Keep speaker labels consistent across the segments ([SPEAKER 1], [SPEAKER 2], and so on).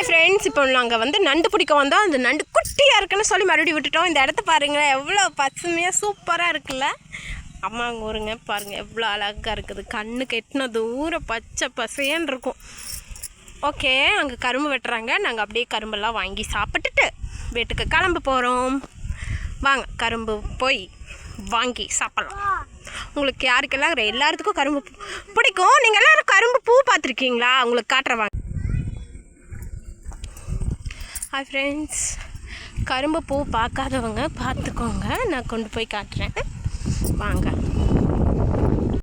[SPEAKER 1] Hi friends இப்போ நாங்கள் வந்து நண்டு பிடிக்க வந்தோம் அந்த நண்டு குட்டியாக இருக்குன்னு சொல்லி மறுபடியும் விட்டுட்டோம். இந்த இடத்த பாருங்களேன் எவ்வளோ பசுமையாக சூப்பராக இருக்குல்ல? அம்மா அங்கே ஊருங்க பாருங்கள் எவ்வளோ அழகாக இருக்குது. கண்ணு கெட்டின தூரம் பச்சை பசேன்னு இருக்கும். ஓகே அங்கே கரும்பு வெட்டுறாங்க. நாங்கள் அப்படியே கரும்பெல்லாம் வாங்கி சாப்பிட்டுட்டு வீட்டுக்கு கிளம்ப போகிறோம் வாங்க கரும்பு போய் வாங்கி சாப்பிட்லாம். உங்களுக்கு யாருக்கெல்லாம் எல்லாத்துக்கும் கரும்பு பிடிக்கும். நீங்கள் எல்லாரும் கரும்பு பூ பார்த்துருக்கீங்களா? உங்களுக்கு காட்டுறவாங்க ஹாய் ஃப்ரெண்ட்ஸ் கரும்பு பூ பார்க்காதவங்க பார்த்துக்கோங்க. நான் கொண்டு போய் காட்டுறேன். வாங்க.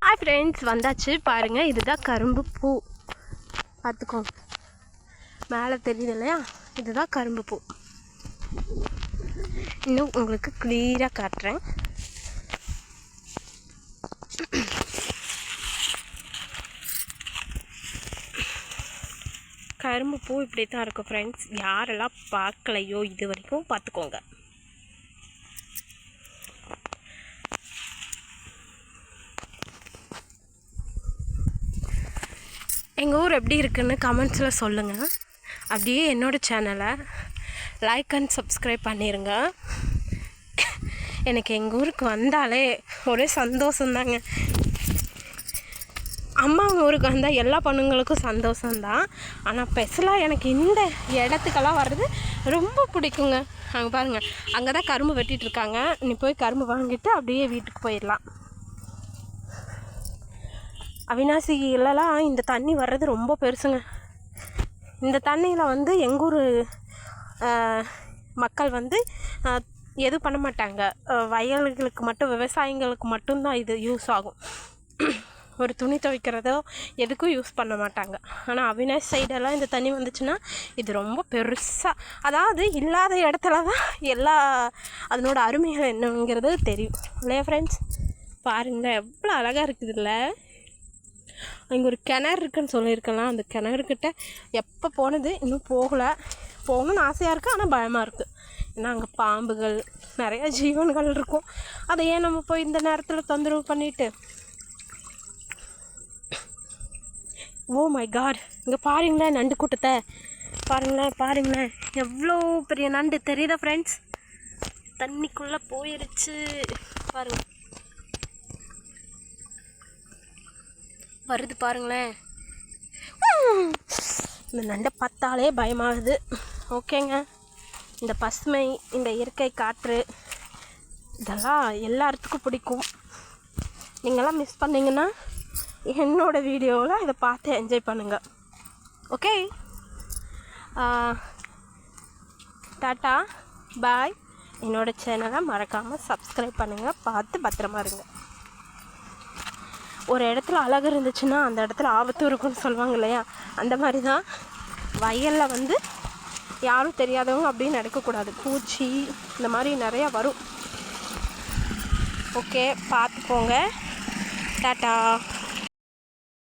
[SPEAKER 1] ஹாய் ஃப்ரெண்ட்ஸ் வந்தாச்சு. பாருங்கள் இதுதான் கரும்பு பூ பார்த்துக்கோங்க. மேலே தெரியுது இல்லையா? இதுதான் கரும்பு பூ இன்னும் உங்களுக்கு கிளியராக காட்டுறேன். கரும்பு பூ இப்படி தான் இருக்கும் ஃப்ரெண்ட்ஸ் யாரெல்லாம் பார்க்கலையோ இது வரைக்கும் பார்த்துக்கோங்க. எங்கள் ஊர் எப்படி இருக்குன்னு கமெண்ட்ஸில் சொல்லுங்கள் அப்படியே என்னோடய சேனலை லைக் அண்ட் சப்ஸ்கிரைப் பண்ணிடுங்க எனக்கு எங்கள் ஊருக்கு வந்தாலே ஒரே சந்தோஷந்தாங்க அம்மா ஊருக்கு வந்தால் எல்லா பொண்ணுங்களுக்கும் சந்தோஷம்தான். ஆனால் ஸ்பெஷலாக எனக்கு இந்த இடத்துக்கெல்லாம் வர்றது ரொம்ப பிடிக்குங்க. அங்கே பாருங்கள் அங்கே தான் கரும்பு வெட்டிகிட்ருக்காங்க நீ போய் கரும்பு வாங்கிட்டு அப்படியே வீட்டுக்கு போயிடலாம். அவினாசியிலலாம் இந்த தண்ணி வர்றது ரொம்ப பெருசுங்க. இந்த தண்ணியில் வந்து எங்கள் ஊர் மக்கள் வந்து எதுவும் பண்ண மாட்டாங்க. வயல்களுக்கு மட்டும் விவசாயிங்களுக்கு மட்டும்தான் இது யூஸ் ஆகும். ஒரு துணி துவைக்கிறதோ எதுக்கும் யூஸ் பண்ண மாட்டாங்க. ஆனால் அவினாஷ் சைடெல்லாம் இந்த தண்ணி வந்துச்சுன்னா இது ரொம்ப பெருசாக அதாவது இல்லாத இடத்துல தான் எல்லா அதனோட அருமைகள் என்னங்கிறது தெரியும். இல்லையா ஃப்ரெண்ட்ஸ் பாருங்கள் எவ்வளோ அழகாக இருக்குதுல்ல அங்கே ஒரு கிணறு இருக்குன்னு சொல்லியிருக்கலாம். அந்த கிணறுக்கிட்ட எப்போ போனது? இன்னும் போகலை. போகணும்னு ஆசையாக இருக்குது ஆனால் பயமாக இருக்குது ஏன்னா அங்கே பாம்புகள் நிறைய ஜீவன்கள் இருக்கும். அதை ஏன் நம்ம போய் இந்த நேரத்தில் தொந்தரவு பண்ணிட்டு ஓ மை காட் இங்கே பாருங்களேன் நண்டு கூட்டத்தை. பாருங்களேன் பாருங்களேன். எவ்வளோ பெரிய நண்டு. தெரியுதா ஃப்ரெண்ட்ஸ் தண்ணிக்குள்ளே போயிருச்சு. பாருங்க. வருது பாருங்களேன். இந்த நண்டை பார்த்தாலே பயமாகுது. ஓகேங்க. இந்த பசுமை இந்த இயற்கை காற்று இதெல்லாம் எல்லாத்துக்கும் பிடிக்கும். நீங்களாம் மிஸ் பண்ணிங்கன்னா என்னோட வீடியோவில் இதை பார்த்து என்ஜாய் பண்ணுங்கள் ஓகே டாட்டா பாய். என்னோட சேனலை மறக்காமல் சப்ஸ்கிரைப் பண்ணுங்கள் பார்த்து பத்திரமா இருங்க. ஒரு இடத்துல அழகு இருந்துச்சுன்னா அந்த இடத்துல ஆபத்து இருக்கும்னு சொல்லுவாங்க இல்லையா? அந்த மாதிரி தான் வயலில் வந்து யாரும் தெரியாதவங்க அப்படின்னு நடக்கக்கூடாது. பூச்சி இந்த மாதிரி நிறையா வரும். ஓகே பார்த்து போங்க. டாட்டா.